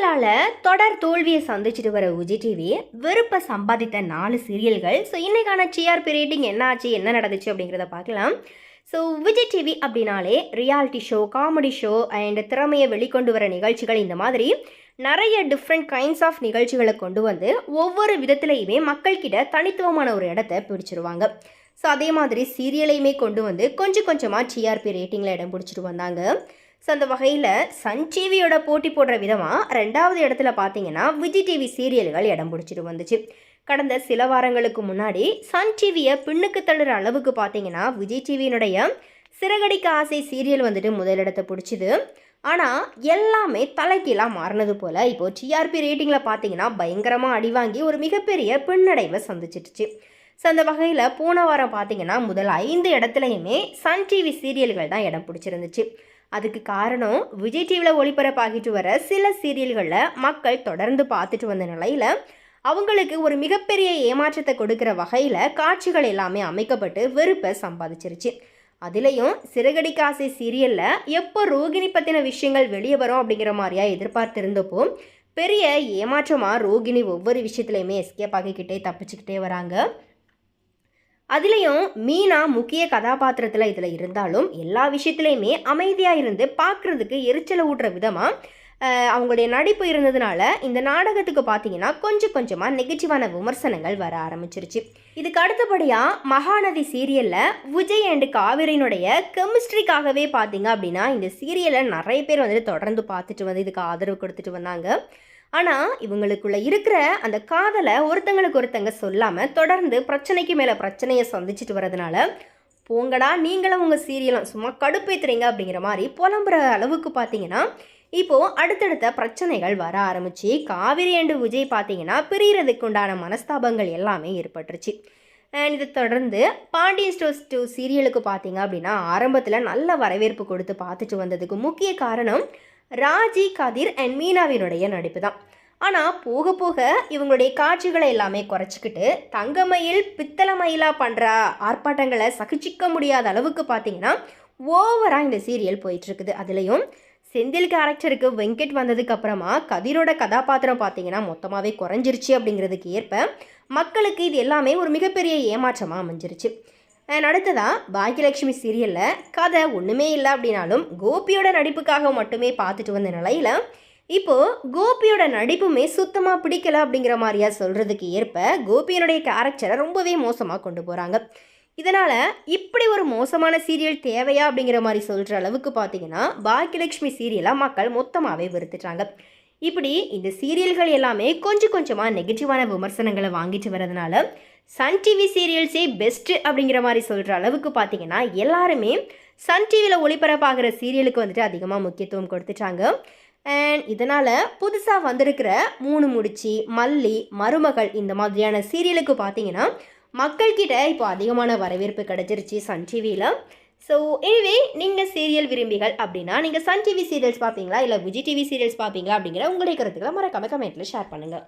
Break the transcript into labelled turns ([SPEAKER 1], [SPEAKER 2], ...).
[SPEAKER 1] சீரியலால் தொடர் தோல்வியை சந்திச்சுட்டு வர விஜய் டிவி வெறுப்ப சம்பாதித்த நாலு சீரியல்கள். ஸோ இன்னைக்கான சிஆர்பி ரேட்டிங் என்ன ஆச்சு என்ன நடந்துச்சு அப்படிங்கிறத பார்க்கலாம். ஸோ விஜய் டிவி அப்படின்னாலே reality show comedy show and திறமையை வெளிக்கொண்டு வர நிகழ்ச்சிகள் இந்த மாதிரி நிறைய டிஃப்ரெண்ட் கைண்ட்ஸ் ஆஃப் நிகழ்ச்சிகளை கொண்டு வந்து ஒவ்வொரு விதத்துலையுமே மக்கள்கிட்ட தனித்துவமான ஒரு இடத்த பிடிச்சிருவாங்க. ஸோ அதே மாதிரி சீரியலையுமே கொண்டு வந்து கொஞ்சம் கொஞ்சமாக டிஆர்பி ரேட்டிங்கில் இடம் பிடிச்சிட்டு வந்தாங்க. ஸோ அந்த வகையில் சன் டிவியோட போட்டி போடுற விதமாக ரெண்டாவது இடத்துல பார்த்தீங்கன்னா விஜய் டிவி சீரியல்கள் இடம் பிடிச்சிட்டு வந்துச்சு. கடந்த சில வாரங்களுக்கு முன்னாடி சன் டிவியை பின்னுக்கு தள்ளுற அளவுக்கு பார்த்தீங்கன்னா விஜய் டிவியினுடைய சிறகடிக்க ஆசை சீரியல் வந்துட்டு முதலிடத்தை பிடிச்சிது. ஆனால் எல்லாமே தலைக்கீழாக மாறினது போல் இப்போது டிஆர்பி ரேட்டிங்கில் பார்த்தீங்கன்னா பயங்கரமாக அடிவாங்கி ஒரு மிகப்பெரிய பின்னடைவை சந்திச்சிடுச்சு ஸோ அந்த வகையில் போன வாரம் பார்த்தீங்கன்னா முதல் ஐந்து இடத்துலையுமே சன் டிவி சீரியல்கள் தான் இடம் பிடிச்சிருந்துச்சு. அதுக்கு காரணம் விஜய் டிவியில் ஒளிபரப்பாகிட்டு வர சில சீரியல்களில் மக்கள் தொடர்ந்து பார்த்துட்டு வந்த நிலையில் அவங்களுக்கு ஒரு மிகப்பெரிய ஏமாற்றத்தை கொடுக்குற வகையில் காட்சிகள் எல்லாமே அமைக்கப்பட்டு வெறுப்பை சம்பாதிச்சிருச்சு. அதுலேயும் சிறகடி சீரியலில் எப்போ ரோகிணி பற்றின விஷயங்கள் வெளியே வரும் அப்படிங்கிற மாதிரியா எதிர்பார்த்திருந்தப்போ பெரிய ஏமாற்றமாக ரோகிணி ஒவ்வொரு விஷயத்துலையுமே எஸ்கேப் ஆகிக்கிட்டே தப்பிச்சுக்கிட்டே வராங்க. அதுலேயும் மீனா முக்கிய கதாபாத்திரத்தில் இதில் இருந்தாலும் எல்லா விஷயத்துலையுமே அமைதியாக இருந்து பார்க்குறதுக்கு எரிச்சலை ஊட்டுற விதமாக அவங்களுடைய நடிப்பு இருந்ததுனால இந்த நாடகத்துக்கு பார்த்தீங்கன்னா கொஞ்சம் கொஞ்சமாக நெகட்டிவான விமர்சனங்கள் வர ஆரம்பிச்சிருச்சு. இதுக்கு அடுத்தபடியாக மகாநதி சீரியலில் விஜய் அண்டு காவிரியினுடைய கெமிஸ்ட்ரிக்காகவே பார்த்தீங்க அப்படின்னா இந்த சீரியலை நிறைய பேர் வந்துட்டு தொடர்ந்து பார்த்துட்டு வந்து இதுக்கு ஆதரவு கொடுத்துட்டு வந்தாங்க. ஆனால் இவங்களுக்குள்ள இருக்கிற அந்த காதலை ஒருத்தங்களுக்கு ஒருத்தங்க சொல்லாமல் தொடர்ந்து பிரச்சனைக்கு மேலே பிரச்சனையை சந்திச்சுட்டு வரதுனால போங்கடா நீங்களும் உங்கள் சீரியலும் சும்மா கடுப்பேத்துறீங்க அப்படிங்கிற மாதிரி புலம்புற அளவுக்கு பார்த்தீங்கன்னா இப்போது அடுத்தடுத்த பிரச்சனைகள் வர ஆரம்பிச்சு காவிரி அண்டு விஜய் பார்த்தீங்கன்னா பிரியறதுக்கு உண்டான மனஸ்தாபங்கள் எல்லாமே ஏற்பட்டுருச்சு. அண்ட் இதை தொடர்ந்து பாண்டியன் ஸ்டோர்ஸ் டூ சீரியலுக்கு பார்த்தீங்க அப்படின்னா ஆரம்பத்தில் நல்ல வரவேற்பு கொடுத்து பார்த்துட்டு வந்ததுக்கு முக்கிய காரணம் ராஜி கதிர் அண்ட் மீனாவினுடைய நடிப்பு தான் ஆனால் போக போக இவங்களுடைய காட்சிகளை எல்லாமே குறைச்சிக்கிட்டு தங்கமயில் பித்தளை மயிலாக பண்ணுற ஆர்ப்பாட்டங்களை சகிச்சிக்க முடியாத அளவுக்கு பார்த்தீங்கன்னா ஓவராக இந்த சீரியல் போயிட்டுருக்குது. அதுலேயும் செந்தில் கேரக்டருக்கு வெங்கட் வந்ததுக்கு அப்புறமா கதிரோட கதாபாத்திரம் பார்த்தீங்கன்னா மொத்தமாகவே குறைஞ்சிருச்சு அப்படிங்கிறதுக்கு ஏற்ப மக்களுக்கு இது எல்லாமே ஒரு மிகப்பெரிய ஏமாற்றமாக அமைஞ்சிருச்சு. அடுத்ததாக பாக்கியலட்சுமி சீரியலில் கதை ஒன்றுமே இல்லை அப்படின்னாலும் கோபியோட நடிப்புக்காக மட்டுமே பார்த்துட்டு வந்த நிலையில் இப்போது கோபியோட நடிப்புமே சுத்தமாக பிடிக்கல அப்படிங்கிற மாதிரியா சொல்கிறதுக்கு ஏற்ப கோபியனுடைய கேரக்டரை ரொம்பவே மோசமாக கொண்டு போகிறாங்க இதனால் இப்படி ஒரு மோசமான சீரியல் தேவையா அப்படிங்கிற மாதிரி சொல்கிற அளவுக்கு பார்த்தீங்கன்னா பாக்கியலட்சுமி சீரியலாக மக்கள் மொத்தமாகவே வெறுத்துட்டாங்க. இப்படி இந்த சீரியல்கள் எல்லாமே கொஞ்சம் கொஞ்சமாக நெகட்டிவான விமர்சனங்களை வாங்கிட்டு வரதுனால சன் டிவி சீரியல்ஸே பெஸ்ட்டு அப்படிங்கிற மாதிரி சொல்கிற அளவுக்கு பார்த்தீங்கன்னா எல்லாருமே சன் டிவியில் ஒளிபரப்பாகிற சீரியலுக்கு வந்துட்டு அதிகமாக முக்கியத்துவம் கொடுத்துட்டாங்க. அண்ட் இதனால் புதுசாக வந்திருக்கிற மூணு முடிச்சு மல்லி மருமகள் இந்த மாதிரியான சீரியலுக்கு பார்த்தீங்கன்னா மக்கள்கிட்ட இப்போ அதிகமான வரவேற்பு கிடச்சிருச்சு சன் டிவியில் ஸோ எனிவே நீங்கள் சீரியல் விரும்பிகள் அப்படின்னா நீங்கள் சன் டிவி சீரியல்ஸ் பார்ப்பீங்களா இல்லை விஜய் டிவி சீரியல்ஸ் பார்ப்பீங்களா அப்படிங்கிற உங்களுடைய கருத்துக்களை மறக்காம கமெண்ட்டில் ஷேர் பண்ணுங்கள்